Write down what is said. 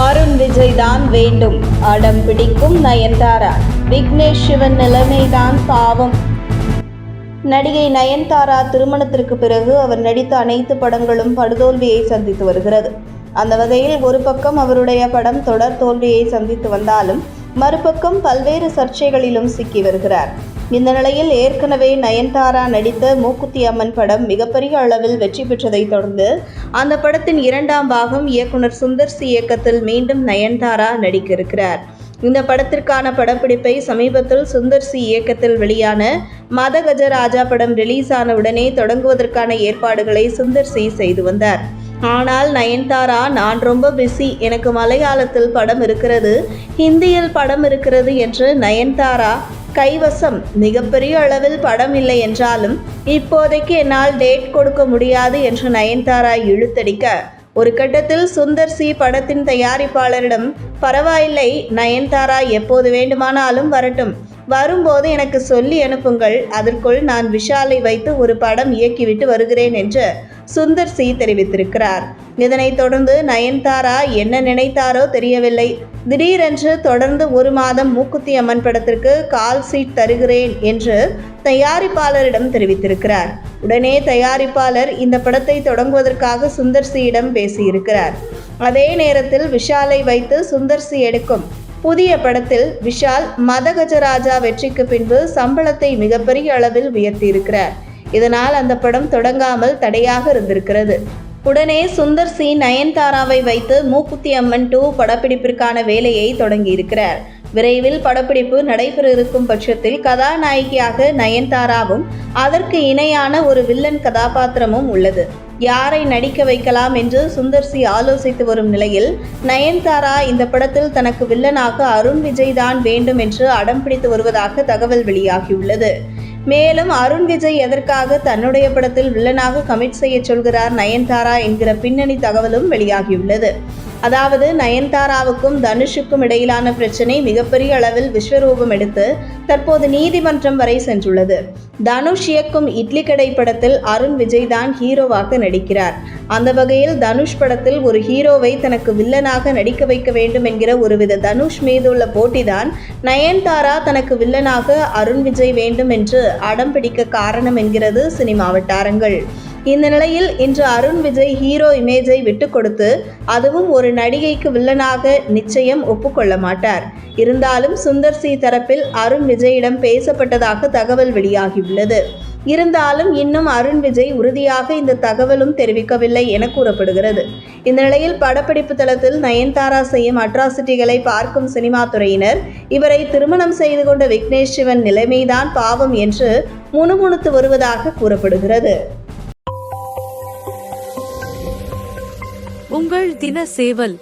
அருண் விஜய் தான் வேண்டும். அடம் பிடிக்கும் நயன்தாரா? விக்னேஷ் சிவன் நிலைமைதான் பாவம். நடிகை நயன்தாரா திருமணத்திற்கு பிறகு அவர் நடித்த அனைத்து படங்களும் படுதோல்வியை சந்தித்து வருகிறது. அந்த வகையில் ஒரு பக்கம் அவருடைய படம் தொடர் தோல்வியை சந்தித்து வந்தாலும் மறுபக்கம் பல்வேறு சர்ச்சைகளிலும் சிக்கி வருகிறார். இந்த நிலையில் ஏற்கனவே நயன்தாரா நடித்த மூக்குத்தி அம்மன் படம் மிகப்பெரிய அளவில் வெற்றி பெற்றதைத் தொடர்ந்து அந்த படத்தின் இரண்டாம் பாகம் இயக்குனர் சுந்தர் சி இயக்கத்தில் மீண்டும் நயன்தாரா நடிக்க இருக்கிறார் இந்த படத்திற்கான படப்பிடிப்பை சமீபத்தில் சுந்தர் சி இயக்கத்தில் வெளியான மத கஜராஜா படம் ரிலீஸ் ஆன உடனே தொடங்குவதற்கான ஏற்பாடுகளை சுந்தர் சி செய்து வந்தார். ஆனால் நயன்தாரா நான் ரொம்ப பிஸி எனக்கு மலையாளத்தில் படம் இருக்கிறது ஹிந்தியில் படம் இருக்கிறது என்று நயன்தாரா கைவசம். மிகப்பெரிய அளவில் படம் இல்லை என்றாலும் இப்போதைக்கு என்னால் டேட் கொடுக்க முடியாது என்று நயன்தாரா இழுத்தடிக்க. ஒரு கட்டத்தில் சுந்தர் சி படத்தின் தயாரிப்பாளரிடம் பரவாயில்லை நயன்தாரா எப்போது வேண்டுமானாலும் வரட்டும். வரும்போது எனக்கு சொல்லி அனுப்புங்கள். அதற்குள் நான் விஷாலை வைத்து ஒரு படம் இயக்கிவிட்டு வருகிறேன் என்று சுந்தர் சி தெரிவித்திருக்கிறார். இதனைத் தொடர்ந்து நயன்தாரா என்ன நினைத்தாரோ தெரியவில்லை. திடீரென்று தொடர்ந்து ஒரு மாதம் மூக்குத்தி அம்மன் படத்திற்கு கால் சீட் தருகிறேன் என்று தயாரிப்பாளரிடம் தெரிவித்திருக்கிறார். உடனே தயாரிப்பாளர் இந்த படத்தை தொடங்குவதற்காக சுந்தர்சியிடம் பேசியிருக்கிறார். அதே நேரத்தில் விஷாலை வைத்து சுந்தர் சி எடுக்கும் புதிய படத்தில் விஷால் மதகஜராஜா வெற்றிக்கு பின்பு சம்பளத்தை மிகப்பெரிய அளவில் உயர்த்தியிருக்கிறார். இதனால் அந்த படம் தொடங்காமல் தடையாக இருந்திருக்கிறது. உடனே சுந்தர் சி. நயன்தாராவை வைத்து மூக்குத்தி அம்மன் டூ படப்பிடிப்பிற்கான வேலையை தொடங்கியிருக்கிறார். விரைவில் படப்பிடிப்பு நடைபெற இருக்கும் பட்சத்தில் கதாநாயகியாக நயன்தாராவும் அதற்கு இணையான ஒரு வில்லன் கதாபாத்திரமும் உள்ளது. யாரை நடிக்க வைக்கலாம் என்று சுந்தர் சி. ஆலோசித்து வரும் நிலையில் நயன்தாரா இந்த படத்தில் தனக்கு வில்லனாக அருண் விஜய் தான் வேண்டும் என்று அடம் பிடித்து வருவதாக தகவல் வெளியாகியுள்ளது. மேலும் அருண் விஜய் எதற்காக தன்னுடைய படத்தில் வில்லனாக கமிட் செய்ய சொல்கிறார் நயன்தாரா என்கிற பின்னணி தகவலும் வெளியாகியுள்ளது. அதாவது நயன்தாராவுக்கும் தனுஷுக்கும் இடையிலான பிரச்சனை மிகப்பெரிய அளவில் விஸ்வரூபம் எடுத்து தற்போது நீதிமன்றம் வரை சென்றுள்ளது. தனுஷ் இயக்கும் இட்லி கடை படத்தில் அருண் விஜய் தான் ஹீரோவாக நடிக்கிறார். அந்த வகையில் தனுஷ் படத்தில் ஒரு ஹீரோவை தனக்கு வில்லனாக நடிக்க வைக்க வேண்டும் என்கிற ஒருவித தனுஷ் மீதுள்ள போட்டிதான் நயன்தாரா தனக்கு வில்லனாக அருண் விஜய் வேண்டும் என்று அடம் பிடிக்க காரணம் என்கிறது சினிமா வட்டாரங்கள். இந்த நிலையில் இன்று அருண் விஜய் ஹீரோ இமேஜை விட்டு கொடுத்து அதுவும் ஒரு நடிகைக்கு வில்லனாக நிச்சயம் ஒப்புக்கொள்ள மாட்டார். இருந்தாலும் சுந்தர் சி தரப்பில் அருண் விஜயிடம் பேசப்பட்டதாக தகவல் வெளியாகியுள்ளது. இருந்தாலும் இன்னும் அருண் விஜய் உறுதியாக இந்த தகவலும் தெரிவிக்கவில்லை என கூறப்படுகிறது. இந்த நிலையில் படப்பிடிப்பு தளத்தில் நயன்தாரா செய்யும் அட்ராசிட்டிகளை பார்க்கும் சினிமா துறையினர் இவரை திருமணம் செய்து கொண்ட விக்னேஷ் சிவன் நிலைமைதான் பாவம் என்று முணுமுணுத்து வருவதாக கூறப்படுகிறது. உங்கள் தின சேவல்